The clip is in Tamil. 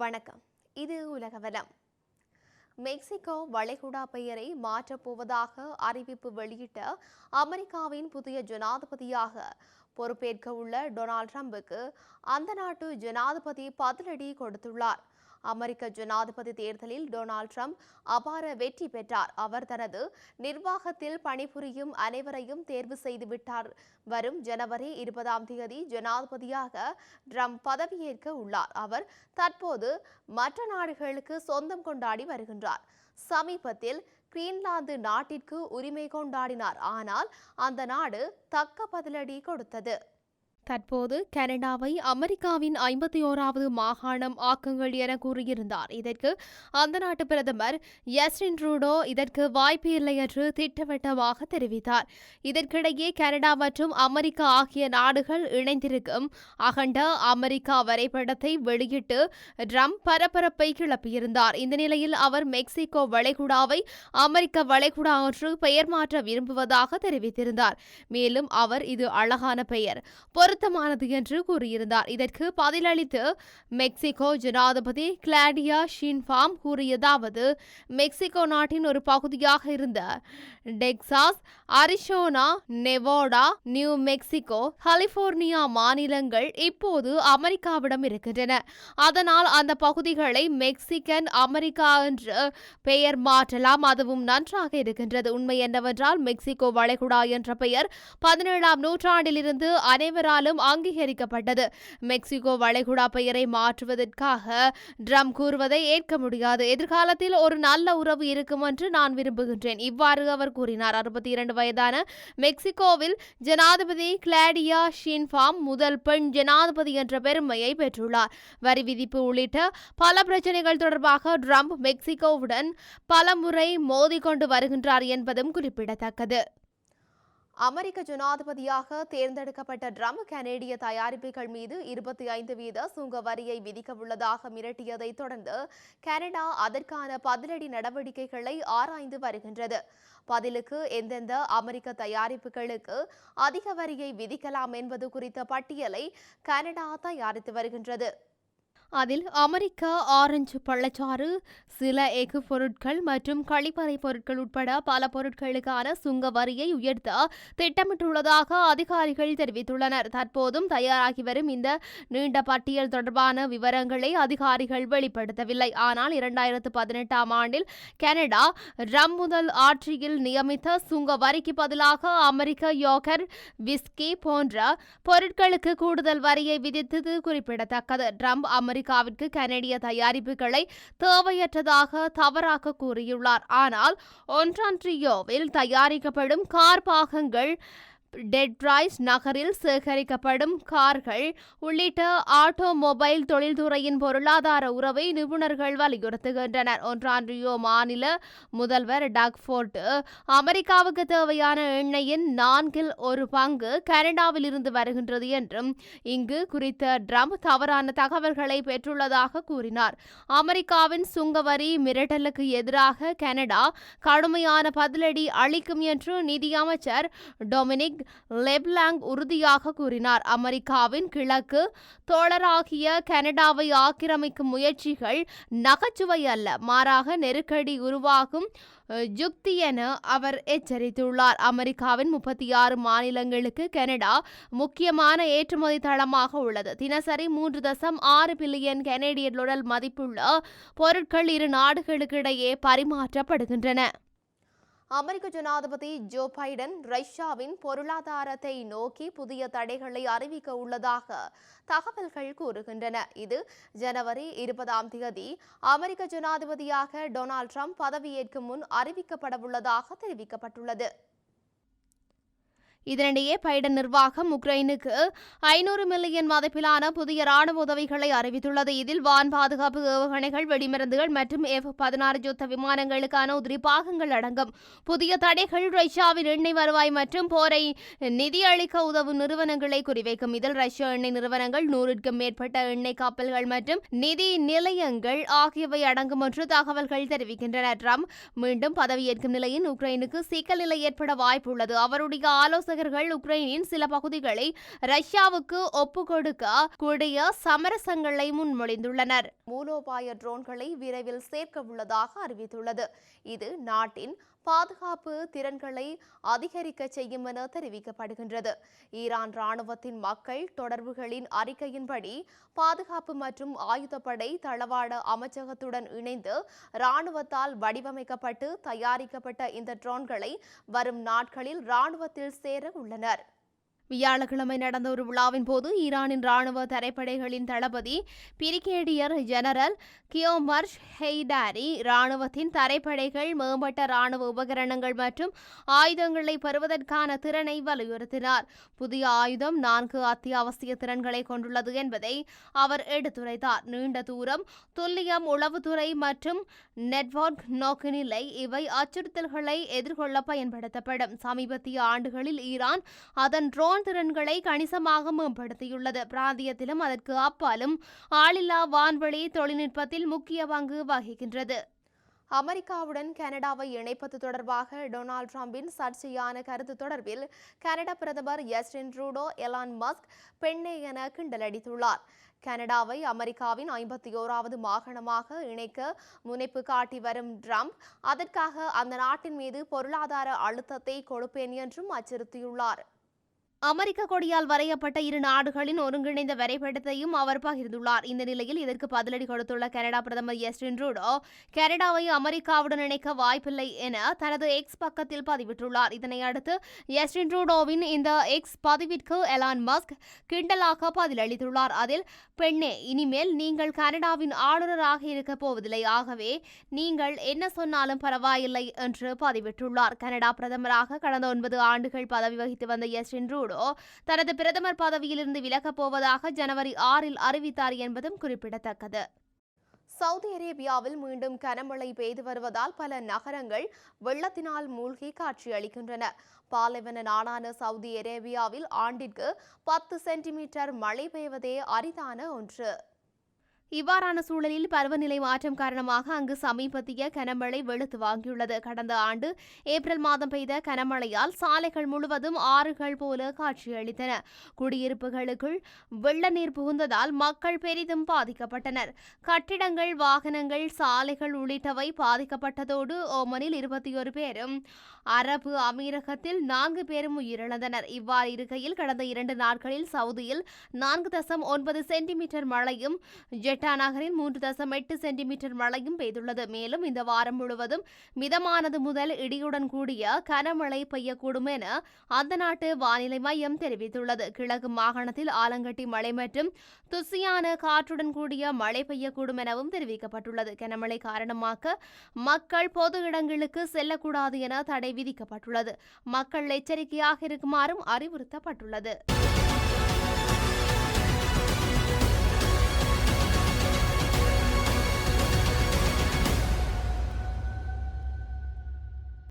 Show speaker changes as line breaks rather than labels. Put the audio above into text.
வணக்கம். இது உலகவலம் மெக்சிகோ வளைகுடா பெயரை மாற்றப் போவதாக அறிவிப்பு வெளியிட்ட அமெரிக்காவின் புதிய ஜனாதிபதியாக பொறுப்பேற்க உள்ள டொனால்ட் ட்ரம்புக்கு அந்த நாட்டு ஜனாதிபதி பதிலடி கொடுத்துள்ளார். அமெரிக்க ஜனாதிபதி தேர்தலில் டொனால்ட் ட்ரம்ப் அபார வெற்றி பெற்றார். அவர் தனது நிர்வாகத்தில் பணிபுரியும் அனைவரையும் தேர்வு செய்துவிட்டார் வரும் ஜனவரி இருபதாம் தேதி ஜனாதிபதியாக ட்ரம்ப் பதவியேற்க உள்ளார். அவர் தற்போது மற்ற நாடுகளுக்கு சொந்தம் கொண்டாடி வருகின்றார். சமீபத்தில் கிரீன்லாந்து நாட்டிற்கு உரிமை கொண்டாடினார். ஆனால் அந்த நாடு தக்க பதிலடி கொடுத்தது. தற்போது கனடாவை அமெரிக்காவின் ஐம்பத்தி ஓராவது மாகாணம் ஆக்குங்கள் என கூறியிருந்தார். இதற்கு அந்த நாட்டு பிரதமர் யஸ்டின் ட்ரூடோ இதற்கு வாய்ப்பு இல்லை என்று திட்டவட்டமாக தெரிவித்தார். இதற்கிடையே கனடா மற்றும் அமெரிக்கா ஆகிய நாடுகள் இணைந்திருக்கும் அகண்ட அமெரிக்கா வரைபடத்தை வெளியிட்டு ட்ரம்ப் பரபரப்பை கிளப்பியிருந்தார். இந்த நிலையில் அவர் மெக்சிகோ வளைகுடாவை அமெரிக்க வளைகுடா என்று பெயர் மாற்ற விரும்புவதாக தெரிவித்திருந்தார். மேலும் அவர் இது அழகான பெயர். பொருத்தமானது என்று கூறியிருந்தார். இதற்கு பதிலளித்து மெக்சிகோ ஜனாதிபதி கிளாடியா ஷின்ஃபாம் கூறியதாவது மெக்சிகோ நாட்டின் ஒரு பகுதியாக இருந்த Texas Arizona Nevada New Mexico California மாநிலங்கள் இப்போது அமெரிக்காவிடம் இருக்கின்றன. அதனால் அந்த பகுதிகளை மெக்சிகன் அமெரிக்கா என்று பெயர் மாற்றலாம். அதுவும் நன்றாக இருக்கின்றது. உண்மை என்னவென்றால் மெக்சிகோ வளைகுடா என்ற பெயர் பதினேழாம் நூற்றாண்டிலிருந்து அனைவராலும் அங்கீகரிக்கப்பட்டது. மெக்சிகோ வளைகுடா பெயரை மாற்றுவதற்காக ட்ரம் கூறுவதை ஏற்க முடியாது. எதிர்காலத்தில் ஒரு நல்ல உறவு இருக்கும் என்று நான் விரும்புகின்றேன். இவ்வாறு அவர் கூறினார். அறுபத்தி இரண்டு வயதான மெக்சிகோவில் ஜனாதிபதி கிளாடியா ஷின்ஃபாம் முதல் பெண் ஜனாதிபதி என்ற பெருமையை பெற்றுள்ளார். வரி விதிப்பு உள்ளிட்ட பல பிரச்சனைகள் தொடர்பாக ட்ரம்ப் மெக்சிகோவுடன் பலமுறை மோதிக்கொண்டு வருகின்றார் என்பதும் குறிப்பிடத்தக்கது. அமெரிக்க ஜனாதிபதியாக தேர்ந்தெடுக்கப்பட்ட ட்ரம்ப் கனேடிய தயாரிப்புகள் மீது இருபத்தி ஐந்து வீத சுங்க வரியை விதிக்கவுள்ளதாக மிரட்டியதைத் மிரட்டியதை தொடர்ந்து கனடா அதற்கான பதிலடி நடவடிக்கைகளை ஆராய்ந்து வருகின்றது. பதிலுக்கு எந்தெந்த அமெரிக்க தயாரிப்புகளுக்கு அதிக வரியை விதிக்கலாம் என்பது குறித்த பட்டியலை கனடா தயாரித்து வருகின்றது. அதில் அமெரிக்க ஆரஞ்சு பள்ளச்சாறு சில எஃகு பொருட்கள் மற்றும் கழிப்பறை பொருட்கள் உட்பட பல பொருட்களுக்கான சுங்க வரியை உயர்த்த திட்டமிட்டுள்ளதாக அதிகாரிகள் தெரிவித்துள்ளனர். தற்போதும் தயாராகி வரும் இந்த நீண்ட பட்டியல் தொடர்பான விவரங்களை அதிகாரிகள் வெளிப்படுத்தவில்லை. ஆனால் இரண்டாயிரத்து பதினெட்டாம் ஆண்டில் கனடா ரம் முதல் ஆட்சியில் நியமித்த சுங்க வரிக்கு பதிலாக அமெரிக்க யோகர் விஸ்கி போன்ற பொருட்களுக்கு கூடுதல் வரியை விதித்தது குறிப்பிடத்தக்கது. ட்ரம்ப் அமெரிக்க அமெரிக்காவிற்கு கனடிய தயாரிப்புகளை தேவையற்றதாக தவறாக கூறியுள்ளார். ஆனால் ஒன்றான்ட்ரியோவில் தயாரிக்கப்படும் கார் பாகங்கள் டெட்ராய்ஸ் நகரில் சேகரிக்கப்படும் கார்கள் உள்ளிட்ட ஆட்டோமொபைல் தொழில்துறையின் பொருளாதார உறவை நிபுணர்கள் வலியுறுத்துகின்றனர். ஒன்றான்றியோ மாநில முதல்வர் டக்ஃபோர்ட் அமெரிக்காவுக்கு தேவையான எண்ணெயின் நான்கில் ஒரு பங்கு கனடாவில் இருந்து வருகின்றது என்றும் இங்கு குறித்த ட்ரம்ப் தவறான தகவல்களை பெற்றுள்ளதாக கூறினார். அமெரிக்காவின் சுங்கவரி மிரட்டலுக்கு எதிராக கனடா கடுமையான பதிலடி அளிக்கும் என்று நிதியமைச்சர் டொமினிக் லெப்லாங் உறுதியாக கூறினார். அமெரிக்காவின் கிழக்கு தோழராகிய கனடாவை ஆக்கிரமிக்கும் முயற்சிகள் நகைச்சுவை அல்ல மாறாக நெருக்கடி உருவாகும் ஜுக்தி யுக்தி என அவர் எச்சரித்துள்ளார். அமெரிக்காவின் முப்பத்தி ஆறு மாநிலங்களுக்கு கனடா முக்கியமான ஏற்றுமதி தளமாக உள்ளது. தினசரி மூன்று தசம் ஆறு பில்லியன் கனேடிய டொலர் மதிப்புள்ள பொருட்கள் இரு நாடுகளுக்கிடையே பரிமாற்றப்படுகின்றன. அமெரிக்க ஜனாதிபதி ஜோ பைடன் ரஷ்யாவின் பொருளாதாரத்தை நோக்கி புதிய தடைகளை அறிவிக்க உள்ளதாக தகவல்கள் கூறுகின்றன. இது ஜனவரி இருபதாம் தேதி அமெரிக்க ஜனாதிபதியாக டொனால்ட் ட்ரம்ப் பதவியேற்கும் முன் அறிவிக்கப்படவுள்ளதாக தெரிவிக்கப்பட்டுள்ளது. இதனிடையே பைடன் நிர்வாகம் உக்ரைனுக்கு ஐநூறு மில்லியன் மதிப்பிலான புதிய ராணுவ உதவிகளை அறிவித்துள்ளது. இதில் வான் பாதுகாப்பு ஏவுகணைகள் வெடிமருந்துகள் மற்றும் எஃப் பதினாறு யுத்த விமானங்களுக்கான உதிரி பாகங்கள் அடங்கும். புதிய தடைகள் ரஷ்யாவின் எண்ணெய் வருவாய் மற்றும் போரை நிதியளிக்க உதவும் நிறுவனங்களை குறிவைக்கும். இதில் ரஷ்ய எண்ணெய் நிறுவனங்கள் நூறுக்கும் மேற்பட்ட எண்ணெய் கப்பல்கள் மற்றும் நிதி நிலையங்கள் ஆகியவை அடங்கும் என்று தகவல்கள் தெரிவிக்கின்றன. ட்ரம்ப் மீண்டும் பதவியேற்கும் நிலையில் உக்ரைனுக்கு சிக்கல் நிலை ஏற்பட வாய்ப்புள்ளது. அவருடைய ஆலோசனை ஆலோசகர்கள் உக்ரைனின் சில பகுதிகளை ரஷ்யாவுக்கு ஒப்புக்கொடுக்க கூடிய சமரசங்களை முன்மொழிந்துள்ளனர். மூலோபாய ட்ரோன்களை விரைவில் சேர்க்க உள்ளதாக அறிவித்துள்ளது. இது நாட்டின் பாதுகாப்பு திறன்களை அதிகரிக்க செய்யும் என தெரிவிக்கப்படுகின்றது. ஈரான் ராணுவத்தின் மக்கள் தொடர்புகளின் அறிக்கையின்படி பாதுகாப்பு மற்றும் ஆயுதப்படை தளவாட அமைச்சகத்துடன் இணைந்து ராணுவத்தால் வடிவமைக்கப்பட்டு தயாரிக்கப்பட்ட இந்த ட்ரோன்களை வரும் நாட்களில் ராணுவத்தில் சேர உள்ளனர். வியாழக்கிழமை நடந்த ஒரு விழாவின் போது ஈரானின் ராணுவ தரைப்படைகளின் தளபதி பிரிகேடியர் ஜெனரல் கியோமர்ஷ் ஹெய்டாரி ராணுவத்தின் தரைப்படைகள் மேம்பட்ட ராணுவ உபகரணங்கள் மற்றும் ஆயுதங்களை பெறுவதற்கான திறனை வலியுறுத்தினார். புதிய ஆயுதம் நான்கு அத்தியாவசிய திறன்களை கொண்டுள்ளது என்பதை அவர் எடுத்துரைத்தார். நீண்ட தூரம் துல்லியம் உளவுத்துறை மற்றும் நெட்வொர்க் நோக்குநிலை இவை அச்சுறுத்தல்களை எதிர்கொள்ள பயன்படுத்தப்படும். சமீபத்திய ஆண்டுகளில் ஈரான் அதன் ட்ரோன் திறன்களை கணிசமாக மேம்படுத்தியுள்ளது. பிராந்தியத்திலும் அதற்கு அப்பாலும் ஆளில்லா வான்வழி தொழில்நுட்பத்தில் முக்கிய பங்கு வகிக்கின்றது. அமெரிக்காவுடன் கனடாவை இணைப்பது தொடர்பாக டொனால்ட் ட்ரம்பின் சர்ச்சையான கருத்து தொடர்பில் கனடா பிரதமர் எஸ்டின் ட்ரூடோ எலான் மஸ்க் பெண்ணே என கிண்டலடித்துள்ளார். கனடாவை அமெரிக்காவின் ஐம்பத்தி ஓராவது மாகாணமாக இணைக்க முனைப்பு காட்டி வரும் ட்ரம்ப் அதற்காக அந்த நாட்டின் மீது பொருளாதார அழுத்தத்தை கொடுப்பேன் என்றும் அச்சுறுத்தியுள்ளார். அமெரிக்க கொடியால் வரையப்பட்ட இரு நாடுகளின் ஒருங்கிணைந்த வரைபடத்தையும் அவர் பகிர்ந்துள்ளார். இந்த நிலையில் இதற்கு பதிலடி கொடுத்துள்ள கனடா பிரதமர் எஸ்டின் ட்ரூடோ கனடாவை அமெரிக்காவுடன் இணைக்க வாய்ப்பில்லை என தனது எக்ஸ் பக்கத்தில் பதிவிட்டுள்ளார். இதனை அடுத்து எஸ்டின் ட்ரூடோவின் இந்த எக்ஸ் பதிவிற்கு எலான் மஸ்க் கிண்டலாக பதிலளித்துள்ளார். அதில் பெண்ணே இனிமேல் நீங்கள் கனடாவின் ஆளுநராக இருக்க போவதில்லை. ஆகவே நீங்கள் என்ன சொன்னாலும் பரவாயில்லை என்று பதிவிட்டுள்ளார். கனடா பிரதமராக கடந்த ஒன்பது ஆண்டுகள் பதவி வகித்து வந்த எஸ்டின் ட்ரூடோ தனது பிரதமர் பதவியிலிருந்து விலகப் போவதாக ஜனவரி ஆறில் அறிவித்தார் என்பதும் குறிப்பிடத்தக்கது. சவுதி அரேபியாவில் மீண்டும் கனமழை பெய்து வருவதால் பல நகரங்கள் வெள்ளத்தினால் மூழ்கி காட்சியளிக்கின்றன பாலைவன நாடான சவுதி அரேபியாவில் ஆண்டிற்கு பத்து சென்டிமீட்டர் மழை பெய்வதே அரிதான ஒன்று. இவ்வாறான சூழலில் பருவநிலை மாற்றம் காரணமாக அங்கு சமீபத்திய கனமழை வெளுத்து வாங்கியுள்ளது. கடந்த ஆண்டு ஏப்ரல் மாதம் பெய்த கனமழையால் சாலைகள் முழுவதும் ஆறுகள் போல காட்சியளித்தன. குடியிருப்புகளுக்குள் வெள்ள நீர் புகுந்ததால் மக்கள் பெரிதும் பாதிக்கப்பட்டனர். கட்டிடங்கள் வாகனங்கள் சாலைகள் உள்ளிட்டவை பாதிக்கப்பட்டதோடு ஓமனில் இருபத்தி ஒரு பேரும் அரபு அமீரகத்தில் நான்கு பேரும் உயிரிழந்தனர். இவ்வாறு இருக்கையில் கடந்த இரண்டு நாட்களில் சவுதியில் நான்கு தசம் ஒன்பது சென்டிமீட்டர் மழையும் ஜெட் ஜெட்டா நகரில் மூன்று தசம் எட்டு சென்டிமீட்டர் மழையும் பெய்துள்ளது. மேலும் இந்த வாரம் முழுவதும் மிதமானது முதல் இடியுடன் கூடிய கனமழை பெய்யக்கூடும் என அந்த நாட்டு வானிலை மையம் தெரிவித்துள்ளது. கிழக்கு மாகாணத்தில் ஆலங்கட்டி மழை மற்றும் துசியான காற்றுடன் கூடிய மழை பெய்யக்கூடும் எனவும் தெரிவிக்கப்பட்டுள்ளது. கனமழை காரணமாக மக்கள் பொது இடங்களுக்கு செல்லக்கூடாது என தடை விதிக்கப்பட்டுள்ளது. மக்கள் எச்சரிக்கையாக இருக்குமாறும் அறிவுறுத்தப்பட்டுள்ளது.